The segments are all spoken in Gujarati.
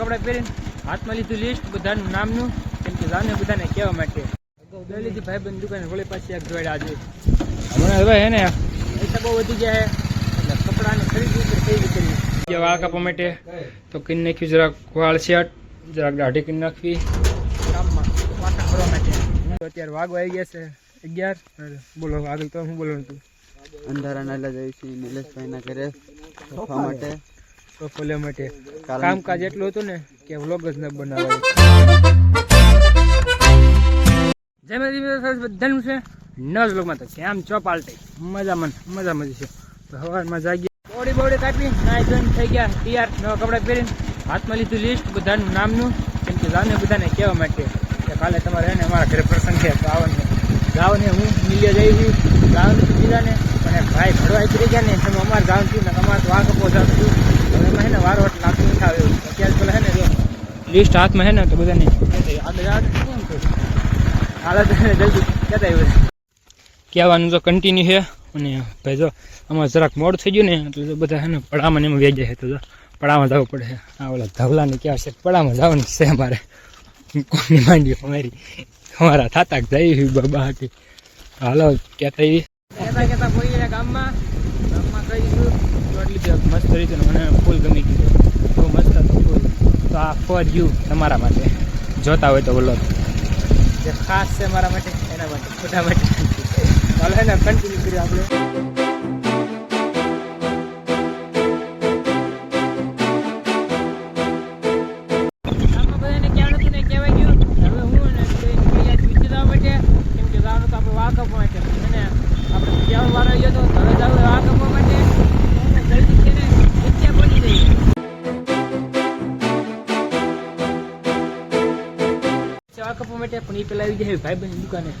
કપડાં પહેરીને હાથમાં લીધું લિસ્ટ બધાનું નામનું કેમ કે જાને બધાને કહેવા માટે. અગાઉ ભાઈ બંધ દુકાન વળી પાછી એક જોડે આજે. હમણાં હવે હે ને પૈસા બહુ વધી ગયા છે એટલે કપડાની ખરીદી ઉપર ખરીદી કરી વાળ કાપવા માટે તો કરી નાખ્યું જરાક વાળ શર્ટ જરાક દાઢી કરી નાખવી. કામમાં વાસણ કરવા માટે. અત્યારે વાઘ આવી ગયા છે અગિયાર. બોલો આગળ તો હું બોલવાનું હતું અંધારા નાલા જાય છે નિલેશભાઈના ઘરે. માટે ખોલ્યા માટે. કામકાજ એટલું હતું ને કે વ્લોગ જ ન બનાવાય જય માતા દી માતા બધાનું છે. નવ વ્લોગમાં તો શ્યામ ચોપાલટે મજામાં મજા મજા જ છે. તો સવારમાં જાગી બોડી બોડી કાપી નાઈ ધોઈને થઈ ગયા તૈયાર. નવા કપડાં પહેરીને હાથમાં લીધું લિસ્ટ બધાનું નામનું. કેમ કે જાને બધાને કહેવા માટે કે કાલે તમારે એને ને અમારા ઘરે પ્રસંગ છે તો આવવાનું. ગાવને હું મિલિયા જઈ છું ગાવનું બીજાને અને ભાઈ ભરવાઈ કરી ગયા ને તમે અમારે ગાવ છું ને અમારે તો આ કપો જાવ છું હવે એમાં ને નાખું નથી આવ્યો. અત્યારે પેલા ને લિસ્ટ હાથમાં હે ને તો બધાને. આગળ આગળ હાલત જલ્દી કહેતા આવ્યું કહેવાનું તો કન્ટિન્યુ છે. અને ભાઈ જો આમાં જરાક મોડ થઈ ગયું ને એટલે બધા હે ને પડામાં ને એમાં વેચાય છે. તો પડામાં જવું પડે. આ ઓલા ધવલાને ક્યાં છે? પડામાં જવાનું છે અમારે. કોની માંડી અમારી? અમારા થાતા જાય બાબા હતી હાલો કહેતા એવી કહેતા ગામમાં ગામમાં મસ્ત રીતે મને ફૂલ ગમી ગયું બહુ મસ્ત હતું ફૂલ તો આ ફોર યુ તમારા માટે. જોતા હોય તો બોલો. જે ખાસ છે મારા માટે એના માટે બધા માટે. ચાલો એને કન્ટિન્યુ કર્યું આપણે. માટે પણ એ પેલા આવી જાય ભાઈબંધની દુકાને.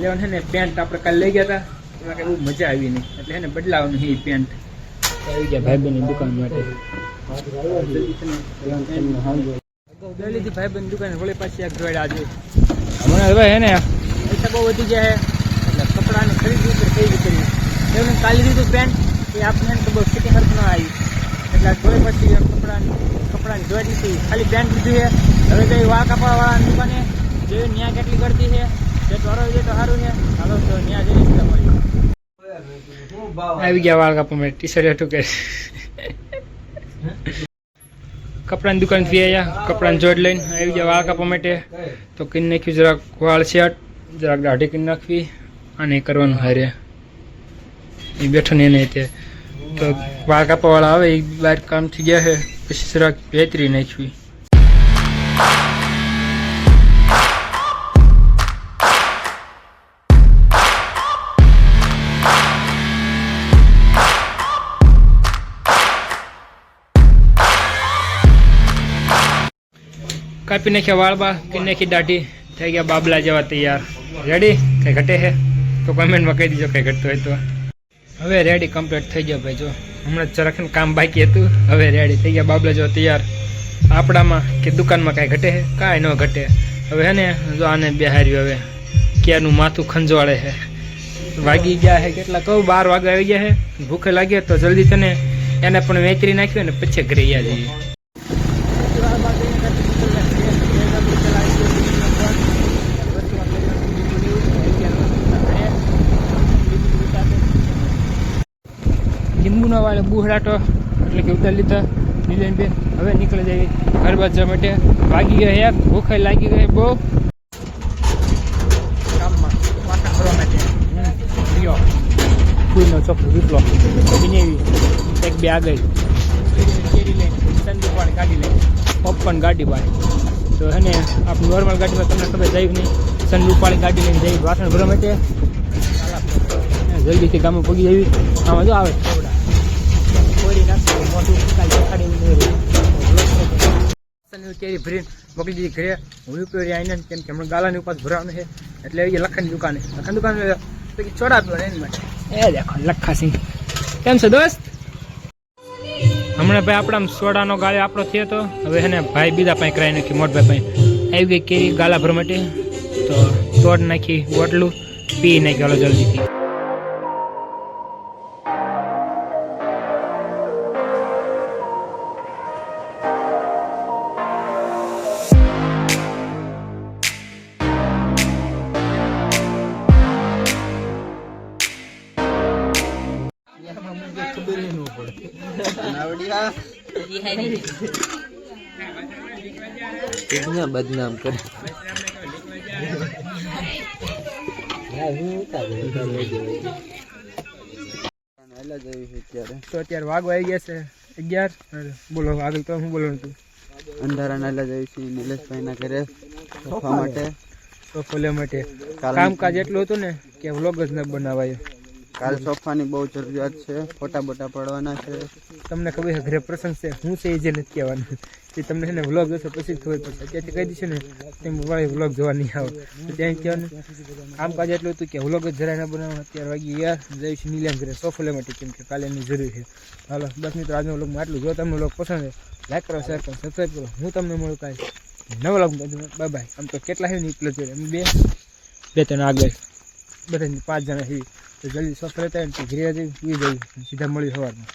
લેવાનું છે ને પેન્ટ આપણે કાલે લઈ ગયા હતા. એમાં કઈ બહુ મજા આવી નહીં. એટલે એને ને બદલાવાનું છે એ પેન્ટ આવી ગયા ભાઈબંધની દુકાન માટે. બે લીધી દુકાને વળી પાછી એક જોડે આજે. હમણાં હવે હે ને? પૈસા બહુ વધી ગયા છે એટલે કપડાની ખરીદી ઉપર ખરીદી કરી? એમને કાલે લીધું પેન્ટ એ આપણે તો બહુ ફિટિંગ હરખ ન આવી. એટલે જોડે પછી કપડાની કપડાની જોઈ દીધી ખાલી પેન્ટ લીધું છે. હવે જઈ વા કાપવાવાળાની દુકાને જોયું ત્યાં કેટલી ગળતી છે જે ટોરો છે તો છે. હાલો, તો ત્યાં જઈ રીતે આવી ગયા વાળ કાપવા માટે. ટી શર્ટ હતું કે. કપડાની દુકાનથી આવ્યા કપડાની જોડ લઈને આવી ગયા વાળ કાપવા માટે. તો કરી નાખ્યું જરાક વાળ શર્ટ જરાક દાઢી કરી નાખવી અને એ કરવાનું હારે. એ બેઠો ને એને તે. તો વાળ કાપવા વાળા આવે, એ બહાર કામ થઈ ગયા છે, પછી જરાક વેતરી નાખવી. કાપી નાખ્યા વાળ બા કરી નાખી દાઢી થઈ ગયા બાબલા જેવા તૈયાર રેડી કઈ ઘટે છે તો કમેન્ટમાં કહી દીજો કઈ ઘટતું હોય તો હવે રેડી કમ્પ્લીટ થઈ ગયો ભાઈ, જો હમણાં જરાક કામ બાકી હતું, હવે રેડી થઈ ગયા, બાબલા જેવા તૈયાર. આપણામાં કે દુકાનમાં કાંઈ ઘટે છે? કાંઈ ન ઘટે. હવે હે ને, જો આને બિહાર્યું હવે. ક્યાંનું માથું ખંજવાળે છે? વાગી ગયા છે કેટલા? કહું, બાર વાગે આવી ગયા છે. ભૂખે લાગે તો જલ્દી તને એને પણ વેચરી નાખ્યું ને, પછી ઘરે ગયા જઈએ. વાળે બુહડાટો એટલે કે ઉતારી લીધા નીલનબેન હવે નીકળી જાય ઘર બાદ જવા માટે. વાગી ગયા એક ભૂખે લાગી ગઈ બહુ. કામમાં વાસણ કરવા માટે. લ્યો. ફૂલનો ચોખ્ખો વિપલો એક બે આગળ. કેરી લઈને, સંદીપ વાળી ગાડી ગાડી વાળી. તો હે ને આપણે ગાડીમાં તમને ખબર જાય નહીં વાળી ગાડી લઈને જઈ ભરવા માટે. જલ્દીથી ગામમાં પગી જવી આમાં જો આવે. થોડા કોરી ભરીને મોકલી દીધી ઘરે હું ઉપયોગી આવીને કેમ કે હમણાં ગાલાની ઉપાસ ભરવાનું છે એટલે એ લખનની દુકાને લખન દુકાન પછી ચોડા પીવા એની માટે એ દેખો લખા સિંહ કેમ છે દોસ્ત હમણાં ભાઈ આપણા સોડાનો ગાળે આપણો થયો હતો હવે એને ભાઈ બીજા પાસે કરાવી નાખી મોટભાઈ પાસે આવી ગઈ કેરી ગાલા ભર માટે, તો તોડ નાખી બોટલું પી નાખી, હાલો જલ્દીથી. બદનામ કરે? અત્યારે તો અત્યારે વાગવા આવી ગયા છે અગિયાર. બોલો આગળ તો હું બોલવાનું તું અંધારા નાયલા જેવી છે નિલેશભાઈ ના ઘરે સોફા માટે. તો માટે. કામકાજ એટલું હતું ને કે વ્લોગ જ ન બનાવાય. કાલ સોફાની બહુ જરૂરિયાત છે, ફોટા બોટા પડવાના છે. તમને ખબર છે, ઘરે પ્રસંગ છે, હું છે એ જે નથી કહેવાનું. એ તમને છે ને વ્લોગ જોશો, પછી જ ખબર પડશે. અત્યારથી કહી દઈશું ને તેમ વાળી વ્લોગ જોવા નહીં આવે. તો ત્યાં કહેવાનું, આમ કાજે એટલું હતું કે વ્લોગ જ જરાય ન બનાવવા અત્યારે વાગી યાર જઈશું નીલામ ઘરે. સોફો લેવા માટે કેમ કે કાલે એની જરૂર છે. હાલો બસ મિત્રો આજનો વ્લોગમાં આટલું જો. તમને વ્લોગ પસંદ છે લાઈક કરો શેર કરો સબસ્ક્રાઈબ કરો. હું તમને મળું કાંઈ નવો વ્લોગ બાય બાય. આમ તો કેટલા છે ને એટલો જોઈએ બે બે ત્રણ આગળ. બધા પાંચ જણા છીએ. તો જલ્દી સ્વસ્થ રહેતા ઘરે જઈ સુઈ જઈએ. સીધા મળી સવારમાં